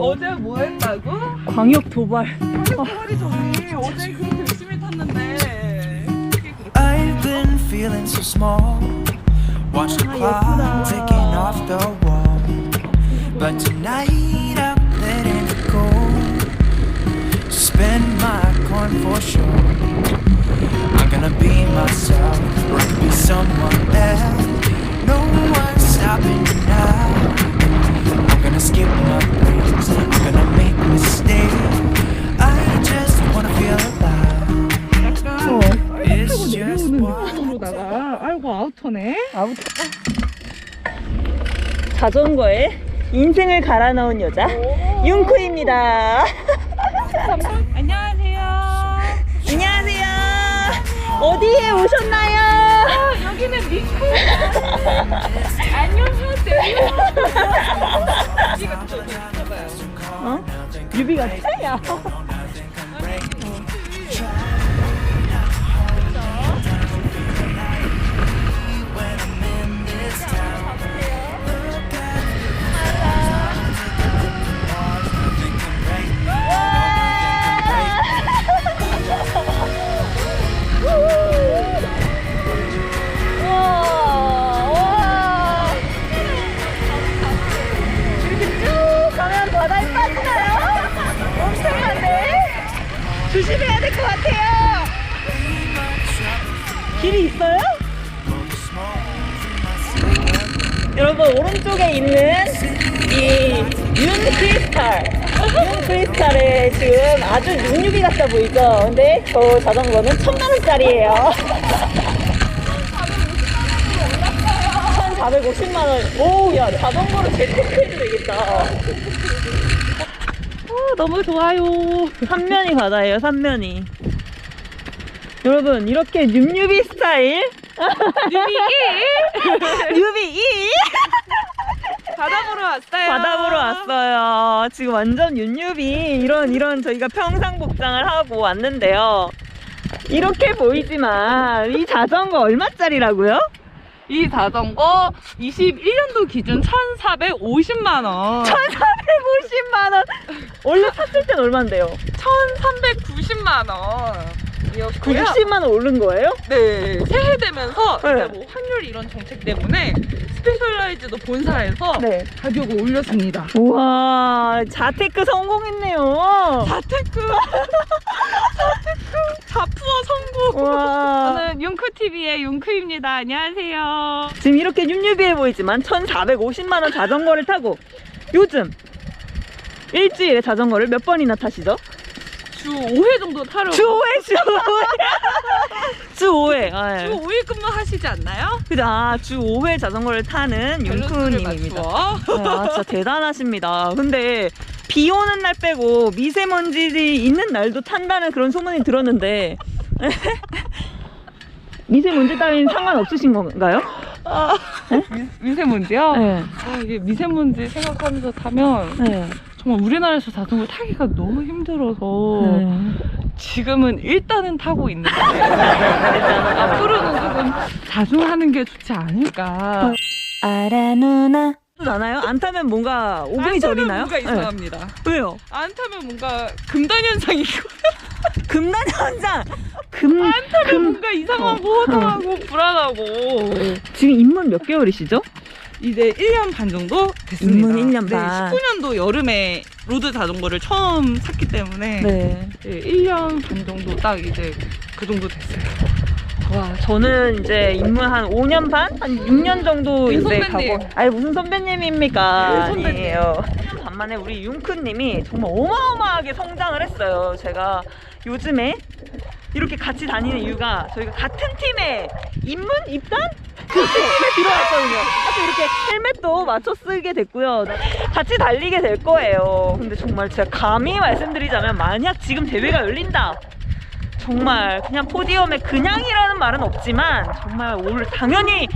어제 뭐 했다고? 광역 도발. 머리 저기 어제 그렇게 열심히 탔는데 I've been feeling so small. Watch the clock ticking off the wall. But tonight I'm letting it go. Spend my coin for sure. I'm gonna be myself, or be someone else. No one's stopping me now. Gonna skip my breaks. I'm gonna make mistakes. I just wanna feel alive. 어. It's just one. 느낌으로다가 아이고 아우터네 아웃. 자전거에 인생을 갈아 넣은 여자 윤쿠입니다. 안녕하세요 안녕하세요. 어디에 오셨나요? 아, 여기는 미쿠 ယူပြီးကဆိုင်ရ 조심해야 될 것 같아요. 길이 있어요? 여러분 오른쪽에 있는 이 윤크리스탈 윤크리스탈에 지금 아주 육육이 같아 보이죠? 근데 저 자전거는 천만 원짜리예요 1,450만 원. 오, 야, 자전거로 재테크 해도 되겠다. 아, 너무 좋아요. 삼면이 바다예요, 삼면이. 여러분, 이렇게 뉴뉴비 스타일. 뉴비 1! 뉴비 2! 바다 보러 왔어요 바다 보러 왔어요. 지금 완전 윤유비 이런 이런 저희가 평상 복장을 하고 왔는데요. 이렇게 보이지만 이 자전거 얼마짜리라고요? 이 자전거 21년도 기준 1,450만 원 1,450만 원. 원래 샀을 땐 얼마인데요? 1,390만 원. 이었고요. 90만 원 오른 거예요? 네, 새해 되면서 네. 이제 뭐 환율 이런 정책 때문에 스페셜라이즈도 본사에서 네. 가격을 올렸습니다. 우와, 자테크 성공했네요. 자테크, 자테크, 자푸어 성공. 우와. 저는 융크 TV의 융크입니다. 안녕하세요. 지금 이렇게 뉴뉴비해 보이지만 1,450만 원 자전거를 타고 요즘 일주일에 자전거를 몇 번이나 타시죠? 주 5회 정도 타러 주 5회, 주 5회. 주 5회. 아, 주 예. 5일 근무 하시지 않나요? 그죠? 아, 주 5회 자전거를 타는 밸런스를 윤쿠님입니다. 맞추어. 네, 아, 진짜 대단하십니다. 근데 비 오는 날 빼고 미세먼지 있는 날도 탄다는 그런 소문이 들었는데 미세먼지 따윈 상관없으신 건가요? 미, 미세먼지요? 네. 아, 이게 미세먼지 생각하면서 타면 네. 정말 우리나라에서 자전거 타기가 너무 힘들어서 네. 지금은 일단은 타고 있는데 앞으로는 조금 자중하는 게 좋지 않을까. 알아 누나 나나요? 안 타면 뭔가 오금이 저리나요? 뭔가 이상합니다. 네. 왜요? 안 타면 뭔가 금단 현상이고 금단 현상. 금, 안 타면 금 뭔가 이상하고 어. 허당하고 불안하고 지금 입문 몇 개월이시죠? 이제 1년 반 정도 됐습니다. 입문 1년 네, 반. 19년도 여름에 로드 자전거를 처음 샀기 때문에 네. 네, 1년 반 정도 딱 이제 그 정도 됐어요. 와, 저는 이제 입문 한 5년 반? 한 6년 정도 윤 이제 선배님. 가고. 아니, 무슨 선배님입니까? 네, 선배님. 아니에요. 반만에 우리 윤크님이 정말 어마어마하게 성장을 했어요. 제가 요즘에 이렇게 같이 다니는 이유가 저희가 같은 팀에 입문? 입단? 그 팀에 들어왔거든요. 그래서 이렇게 헬멧도 맞춰 쓰게 됐고요. 같이 달리게 될 거예요. 근데 정말 제가 감히 말씀드리자면 만약 지금 대회가 열린다. 정말 그냥 포디엄에 그냥이라는 말은 없지만 정말 올 당연히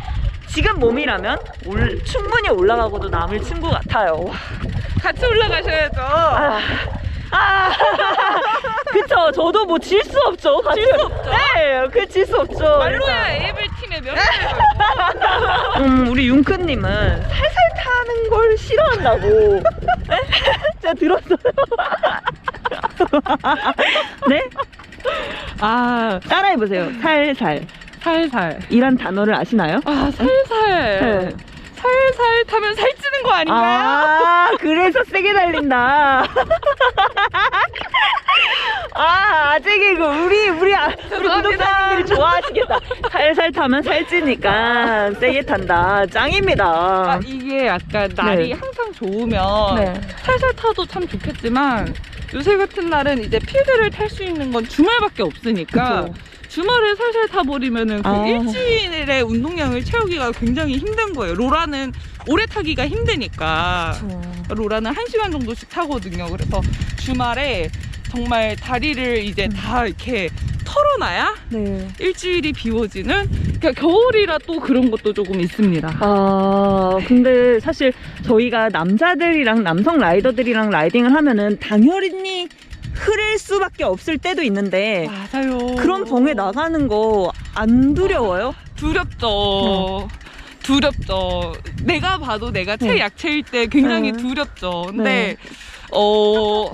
지금 몸이라면 올 충분히 올라가고도 남을 친구 같아요. 와, 같이 올라가셔야죠. 아, 아, 그쵸. 저도 뭐 질 수 없죠. 질수 없죠. 네, 그 질 수 없죠. 말로야 팀 의 명예를 걸고. 음, 우리 윤크님은 살살 타는 걸 싫어한다고. 네? 제가 제가 들었어요. 네? 아 따라해보세요. 살살. 살살. 이란 단어를 아시나요? 아 살살. 네. 살살 타면 살찌는 거 아닌가요? 아, 그래서 세게 달린다. 아, 아재 개그. 우리, 우리, 아- 우리. 구독자님들이 좋아하시겠다. 살살 타면 살찌니까 세게 탄다. 짱입니다. 아, 이게 약간 날이 네. 항상 좋으면 네. 살살 타도 참 좋겠지만 요새 같은 날은 이제 필드를 탈 수 있는 건 주말밖에 없으니까 그쵸. 주말에 살살 타버리면은 그 아. 일주일의 운동량을 채우기가 굉장히 힘든 거예요. 로라는 오래 타기가 힘드니까 로라는 한 시간 정도씩 타거든요. 그래서 주말에 정말 다리를 이제 다 이렇게 털어놔야 네. 일주일이 비워지는 그러니까 겨울이라 또 그런 것도 조금 있습니다. 아, 근데 사실 저희가 남자들이랑 남성 라이더들이랑 라이딩을 하면은 당연히 흐릴 수밖에 없을 때도 있는데 맞아요. 그런 병에 나가는 거 안 두려워요? 두렵죠. 두렵죠. 내가 봐도 내가 네. 최약체일 때 굉장히 네. 두렵죠. 근데 네. 어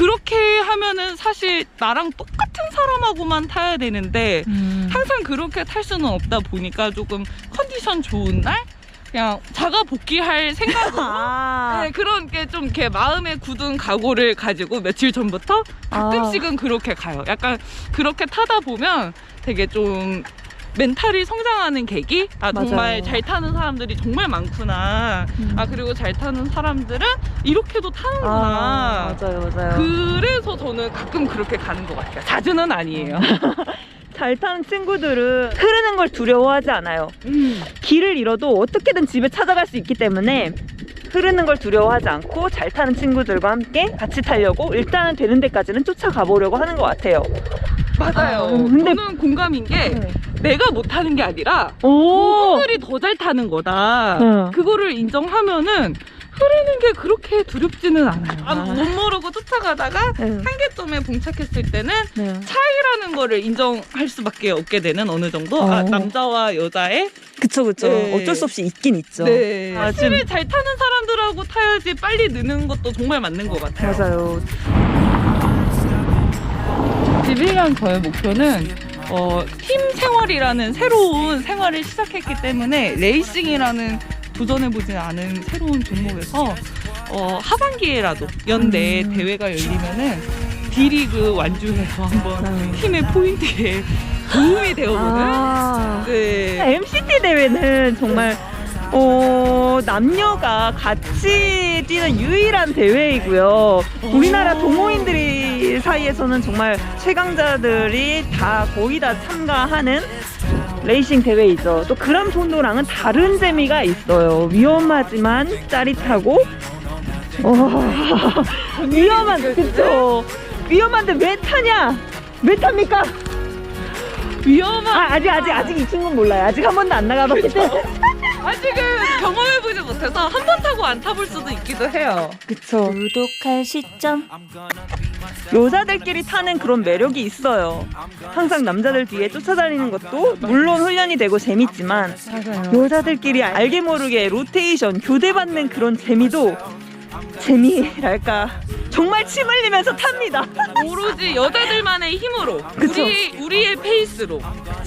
그렇게 하면은 사실 나랑 똑같은 사람하고만 타야 되는데 항상 그렇게 탈 수는 없다 보니까 조금 컨디션 좋은 날? 그냥 자가 복귀할 생각으로? 아, 네, 그런 게 좀 이렇게 마음에 굳은 각오를 가지고 며칠 전부터 가끔씩은 그렇게 가요. 약간 그렇게 타다 보면 되게 좀 멘탈이 성장하는 계기? 아, 맞아요. 정말 잘 타는 사람들이 정말 많구나. 음. 아, 그리고 잘 타는 사람들은 이렇게도 타는구나. 아, 맞아요, 맞아요. 그래서 저는 가끔 그렇게 가는 것 같아요. 자주는 아니에요. 잘 타는 친구들은 흐르는 걸 두려워하지 않아요. 음. 길을 잃어도 어떻게든 집에 찾아갈 수 있기 때문에 흐르는 걸 두려워하지 않고 잘 타는 친구들과 함께 같이 타려고 일단은 되는 데까지는 쫓아가 보려고 하는 것 같아요. 맞아요. 아, 근데- 저는 공감인 게 내가 못 타는 게 아니라 오, 그들이 더 잘 타는 거다. 응. 그거를 인정하면은 흐르는 게 그렇게 두렵지는 않아요. 아, 아. 못 모르고 쫓아가다가 응. 한계점에 봉착했을 때는 네. 차이라는 거를 인정할 수밖에 없게 되는 어느 정도 아, 어. 남자와 여자의 그쵸, 그쵸. 네. 어쩔 수 없이 있긴 있죠. 네. 아, 사실 잘 타는 사람들하고 타야지 빨리 느는 것도 정말 맞는 것 같아요. 맞아요. 11년 저의 목표는 어, 팀 생활이라는 새로운 생활을 시작했기 때문에 레이싱이라는 도전해보지 않은 새로운 종목에서 어, 하반기에라도 연내 음. 대회가 열리면은 D리그 완주해서 한번 음. 팀의 포인트에 도움이 되어보는 아. 네. MCT 대회는 정말 어, 남녀가 같이 뛰는 유일한 대회이고요. 우리나라 동호인들이 사이에서는 정말 최강자들이 다 거의 다 참가하는 레이싱 대회이죠. 또 그랑폰도랑은 다른 재미가 있어요. 위험하지만 짜릿하고 와, 위험한 그쵸? 위험한데 왜 타냐? 왜 탑니까? 위험한 아, 아직 아직 아직 이 친구는 몰라요. 아직 한 번도 안 나가봤기 때문에. 아직은 경험해보지 못해서 한 번 타고 안 타볼 수도 있기도 해요. 그쵸. 구독할 시점 여자들끼리 타는 그런 매력이 있어요. 항상 남자들 뒤에 쫓아다니는 것도 물론 훈련이 되고 재밌지만. 여자들끼리 알게 모르게 로테이션 교대받는 그런 재미도 재미랄까 정말 침 흘리면서 탑니다. 오로지 여자들만의 힘으로 그쵸. 우리 우리의 페이스로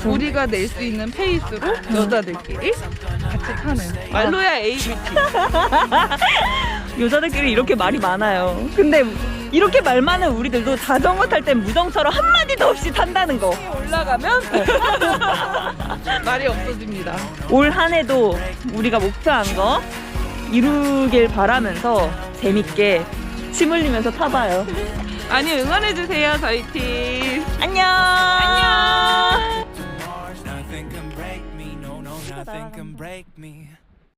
우리가 낼 수 있는 페이스로 여자들끼리 같이 타는 말로야 ABT 여자들끼리 이렇게 말이 많아요. 근데 이렇게 말 많은 우리들도 자전거 탈 땐 무정처럼 한마디도 없이 탄다는 거. 올라가면 말이 없어집니다. 올 한 해도 우리가 목표한 거 이루길 바라면서 재밌게 침 흘리면서 타봐요. 많이 응원해 주세요 저희 팀. 안녕. 안녕. Nothing can break me, no, no, nothing can break me.